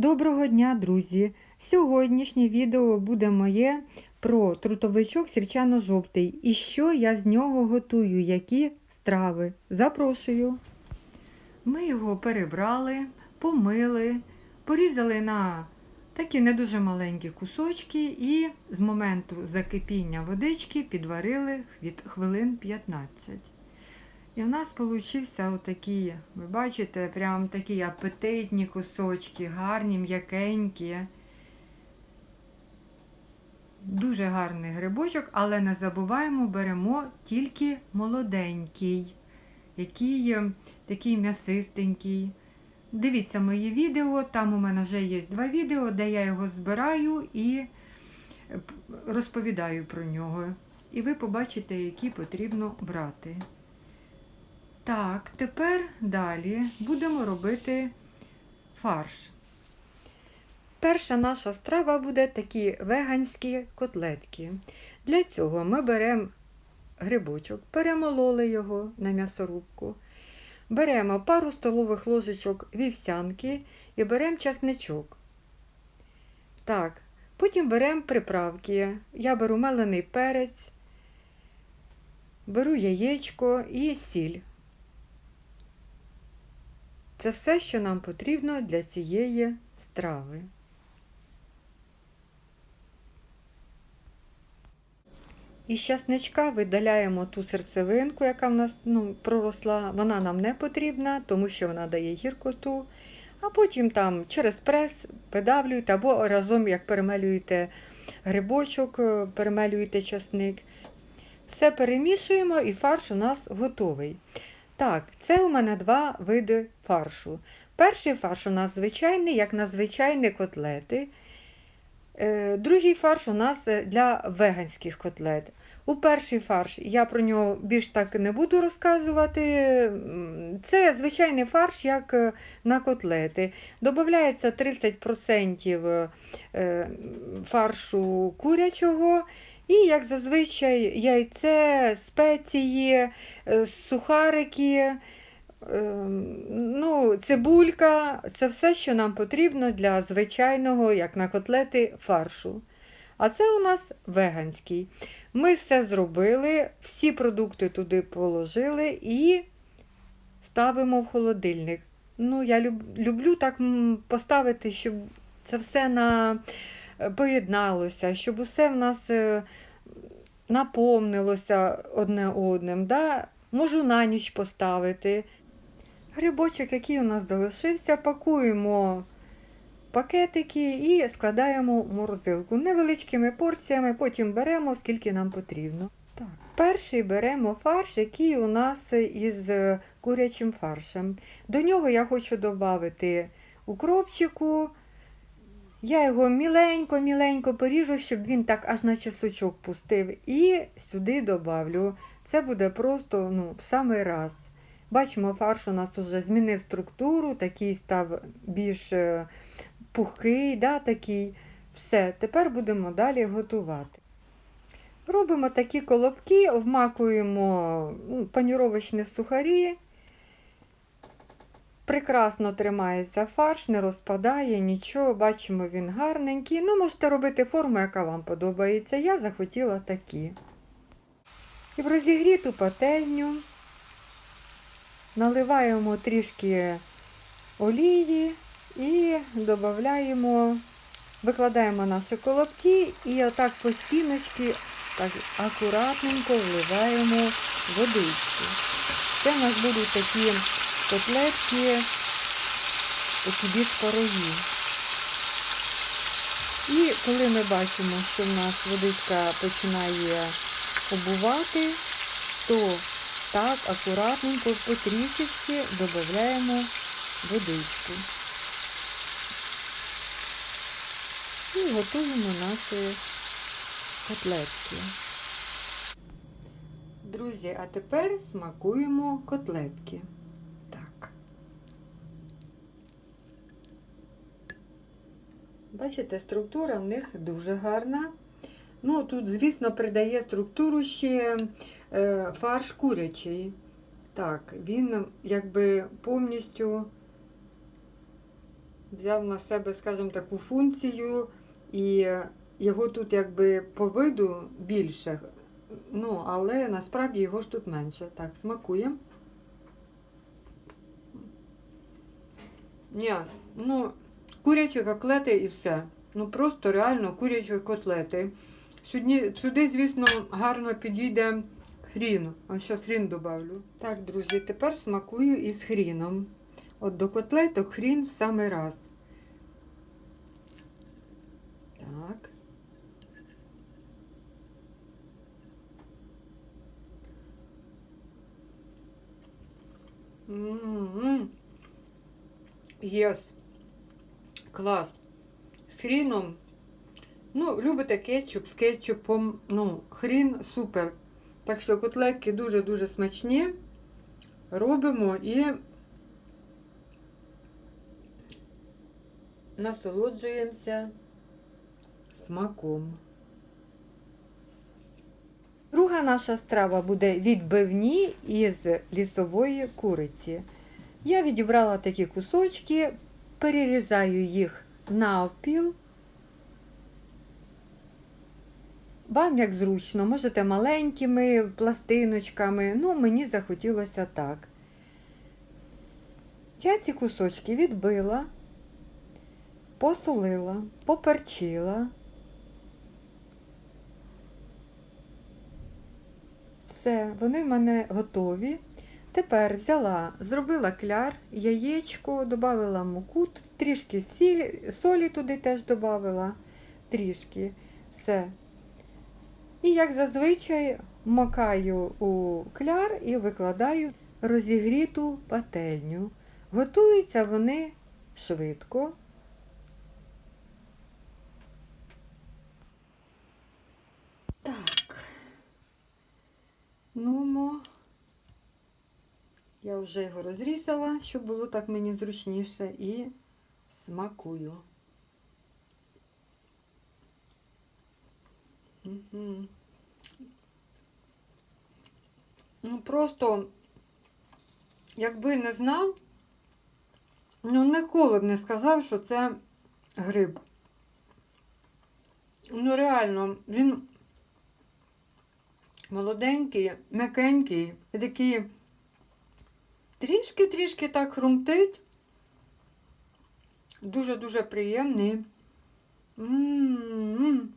Доброго дня, друзі! Сьогоднішнє відео буде моє про трутовичок сірчано-жовтий і що я з нього готую, які страви. Запрошую. Ми його перебрали, помили, порізали на такі не дуже маленькі кусочки і з моменту закипіння водички підварили хвилин 15. І в нас получився отакі, ви бачите, прям такі апетитні кусочки, гарні, м'якенькі. Дуже гарний грибочок, але не забуваємо, беремо тільки молоденький, який е, такий м'ясистенький. Дивіться мої відео, там у мене вже є два відео, де я його збираю і е, розповідаю про нього. І ви побачите, які потрібно брати. Так, тепер далі будемо робити фарш. Перша наша страва буде такі веганські котлетки. Для цього ми беремо грибочок, перемололи його на м'ясорубку, беремо пару столових ложечок вівсянки і беремо часничок. Так, потім беремо приправки. Я беру мелений перець, беру яєчко і сіль. Це все, що нам потрібно для цієї страви. Із часничка видаляємо ту серцевинку, яка в нас ну, проросла. Вона нам не потрібна, тому що вона дає гіркоту. А потім там через прес видавлюєте або разом, як перемелюєте грибочок, е, перемелюєте часник. Все перемішуємо і фарш у нас готовий. Так, це у мене два види фаршу. Перший фарш у нас звичайний, як на звичайні котлети. Е, Другий фарш у нас е, для веганських котлет. У перший фарш я про нього більш так не буду розказувати. Це звичайний фарш, як е, на котлети. Додається 30% е, фаршу курячого. І, як зазвичай, яйце, спеції, е, сухарики, ем, ну, цибулька це все, що нам потрібно для звичайного, як на котлети, фаршу. А це у нас веганський. Ми все зробили, всі продукти туди положили і ставимо в холодильник. Ну, я люб- люблю так поставити, щоб це все на... поєдналося, щоб усе в нас е, наповнилося одне одним. Да? Можу на ніч поставити. Грибочок, який у нас залишився, пакуємо пакетики і складаємо морозилку невеличкими порціями, потім беремо, скільки нам потрібно. Так. Перший беремо фарш, який у нас із курячим фаршем. До нього я хочу додати укропчику. Я його міленько-міленько поріжу, щоб він так аж наче сучок пустив. І сюди добавлю. Це буде просто ну, в самий раз. Бачимо, фарш у нас вже змінив структуру, такий став більш е, пухкий, да, такий. Все, тепер будемо далі готувати. Робимо такі колобки, вмакуємо ну, паніровочні сухарі. Прекрасно тримається фарш, не розпадає нічого, бачимо, він гарненький. Ну, можете робити форму, яка вам подобається. Я захотіла такі. І в розігріту пательню наливаємо трішки олії і додаємо, викладаємо наші колобки і отак по стіночки так акуратненько вливаємо водичку. Це у нас будуть такі котлетки, такі більш порогі. І коли ми бачимо, що в нас водичка починає побувати, то так акуратненько потрішечки додаємо водичку. І готуємо наші котлетки. Друзі, а тепер смакуємо котлетки. Так. Бачите, структура в них дуже гарна. Ну, тут, звісно, придає структуру ще е, фарш курячий. Так, він якби повністю взяв на себе, скажімо, таку функцію, і його тут якби по виду більше. Ну, але насправді його ж тут менше. Так, смакуємо. Ні, ну, курячі котлети і все. Ну просто реально курячі котлети. Сюди, сюди, звісно, гарно підійде хрін. А зараз хрін добавлю. Так, друзі, тепер смакую із хріном. От до котлеток хрін в самий раз. Так. М-м-м. Єс. Клас. З хріном. Ну, любите кетчуп з кетчупом. Ну, хрін супер. Так що котлетки дуже-дуже смачні. Робимо і насолоджуємося смаком. Друга наша страва буде відбивні із лісової куриці. Я відібрала такі кусочки, перерізаю їх навпіл. Вам як зручно, можете маленькими пластиночками, ну мені захотілося так. Я ці кусочки відбила, посолила, поперчила. Все, вони в мене готові. Тепер взяла, зробила кляр, яєчко, додала муку, трішки сіль, солі туди теж додала, трішки. Все. І як зазвичай макаю у кляр і викладаю розігріту пательню. Готуються вони швидко. Так. Нумо. Я вже його розрізала, щоб було так мені зручніше, і смакую. Ну, просто, якби не знав, ну ніколи б не сказав, що це гриб. Ну, реально, він молоденький, м'якенький, такий трішки-трішки так хрумтить. Дуже-дуже приємний. М-м-м.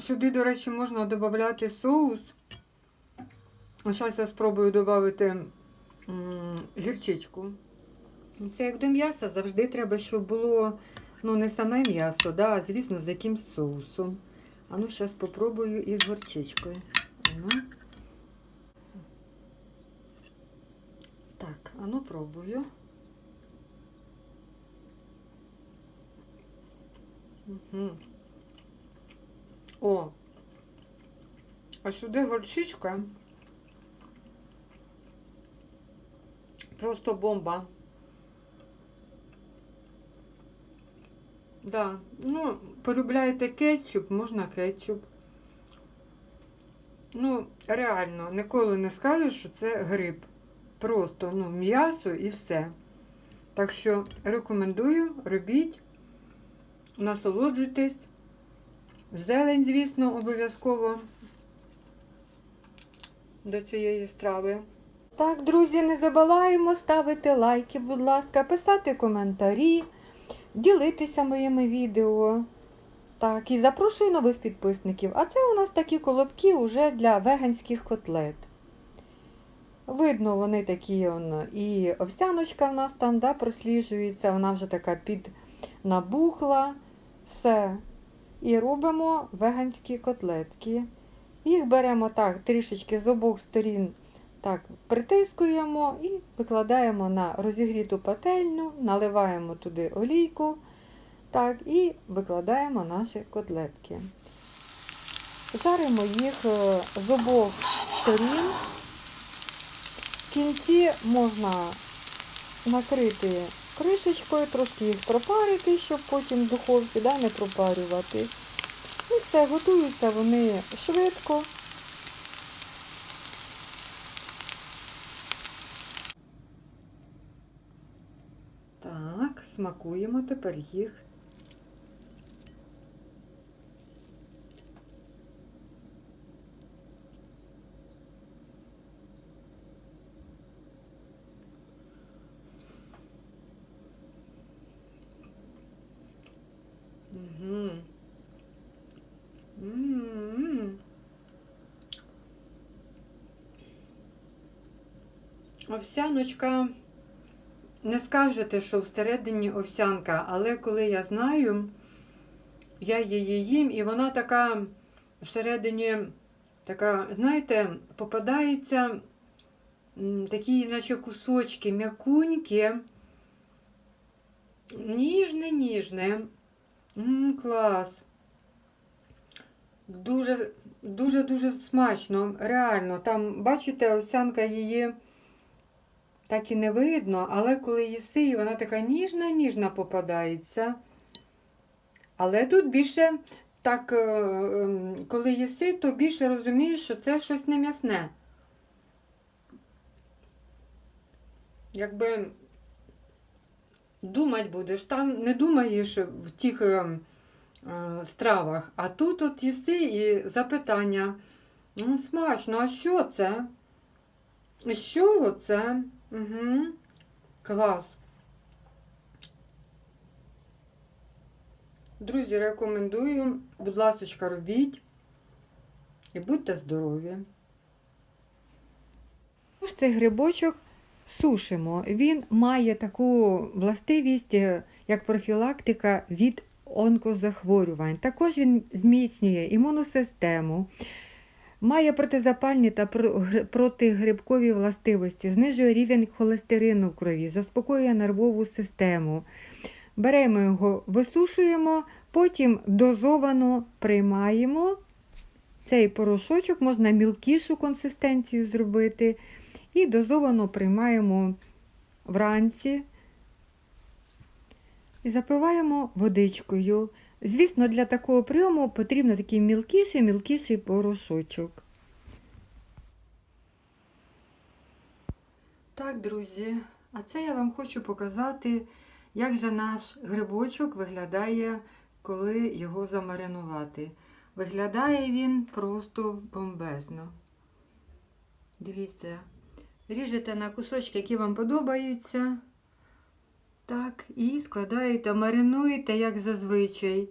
Сюди, до речі, можна додати соус. Зараз я спробую додати гірчичку. Це як до м'яса завжди треба, щоб було ну, не саме м'ясо, да, а звісно, з якимсь соусом. А ну, зараз спробую із горчичкою. Ну. Так, а ну пробую. Угу. О, а сюди горчичка. Просто бомба. Да, ну, полюбляєте кетчуп, можна кетчуп. Ну, реально, ніколи не скажеш, що це гриб. Просто ну, м'ясо і все. Так що рекомендую, робіть, насолоджуйтесь. Зелень, звісно, обов'язково до цієї страви. Так, друзі, не забуваємо ставити лайки, будь ласка, писати коментарі, ділитися моїми відео. Так, і запрошую нових підписників. А це у нас такі колобки уже для веганських котлет. Видно, вони такі он, і овсяночка в нас там да, просліджується, вона вже така піднабухла. Все. І робимо веганські котлетки. Їх беремо так, трішечки з обох сторін так, притискуємо і викладаємо на розігріту пательню, наливаємо туди олійку так, і викладаємо наші котлетки. Жаримо їх е, з обох сторін. Кінці можна накрити кришечкою, трошки їх пропарити, щоб потім в духовці да, не пропарювати. І все, готуються вони швидко. Так, смакуємо тепер їх. Угу. М-м-м. Овсяночка, не скажете, що всередині овсянка, але коли я знаю, я її їм, і вона така всередині, така, знаєте, попадається такі, наче кусочки, м'якунькі, ніжне, ніжне. М, клас. Дуже, дуже, дуже смачно, реально. Там, бачите, овсянка її так і не видно, але коли їси, і вона така ніжна, ніжна попадається. Але тут більше, так, е, ем, коли їси, то більше розумієш, що це щось не м'ясне. Якби думать будеш, там не думаєш в тих е, е, стравах, а тут от їси і запитання. Ну, смачно, а що це? Чого це? Угу. Клас. Друзі, рекомендую, будь ласка, робіть і будьте здорові. Ось цей грибочок сушимо. Він має таку властивість, е, як профілактика від онкозахворювань. Також він зміцнює імунну систему, має протизапальні та протигрибкові властивості, знижує рівень холестерину в крові, заспокоює нервову систему. Беремо його, висушуємо, потім дозовано приймаємо. Цей порошочок можна мілкішу консистенцію зробити. І дозовано приймаємо вранці і запиваємо водичкою. Звісно, для такого прийому потрібно такий мілкіший мілкіший порошочок. Так, друзі, а це я вам хочу показати, як же наш грибочок виглядає, коли його замаринувати. Виглядає він просто бомбезно. Дивіться, ріжете на кусочки, які вам подобаються. Так, і складаєте, маринуєте, як зазвичай.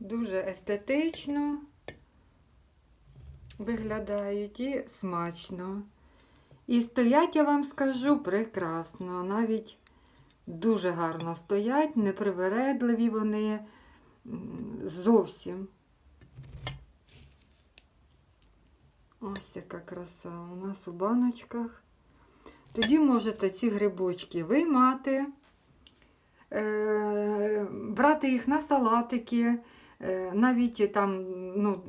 Дуже естетично виглядають і смачно. І стоять, я вам скажу, прекрасно. Навіть дуже гарно стоять, непривередливі вони зовсім. Ось яка краса у нас у баночках. Тоді можете ці грибочки виймати, е, брати їх на салатики. Е, навіть там, ну,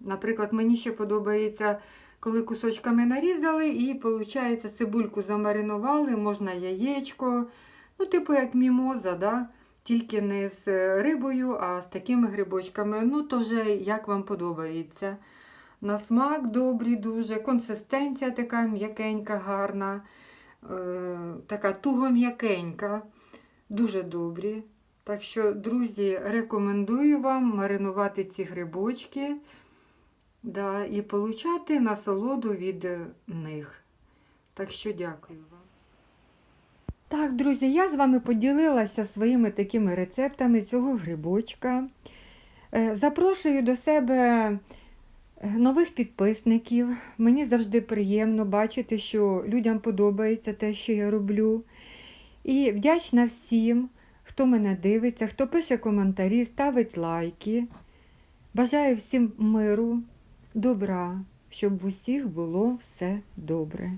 наприклад, мені ще подобається, коли кусочками нарізали, і, виходить, цибульку замаринували, можна яєчко. Ну, типу як мімоза, да? тільки не з рибою, а з такими грибочками. Ну, то вже як вам подобається. На смак добрий дуже, консистенція така м'якенька, гарна, е, така туго-м'якенька, дуже добрі. Так що, друзі, рекомендую вам маринувати ці грибочки да, і получати насолоду від них. Так що дякую вам. Так, друзі, я з вами поділилася своїми такими рецептами цього грибочка. Е, Запрошую до себе нових підписників. Мені завжди приємно бачити, що людям подобається те, що я роблю. І вдячна всім, хто мене дивиться, хто пише коментарі, ставить лайки. Бажаю всім миру, добра, щоб в усіх було все добре.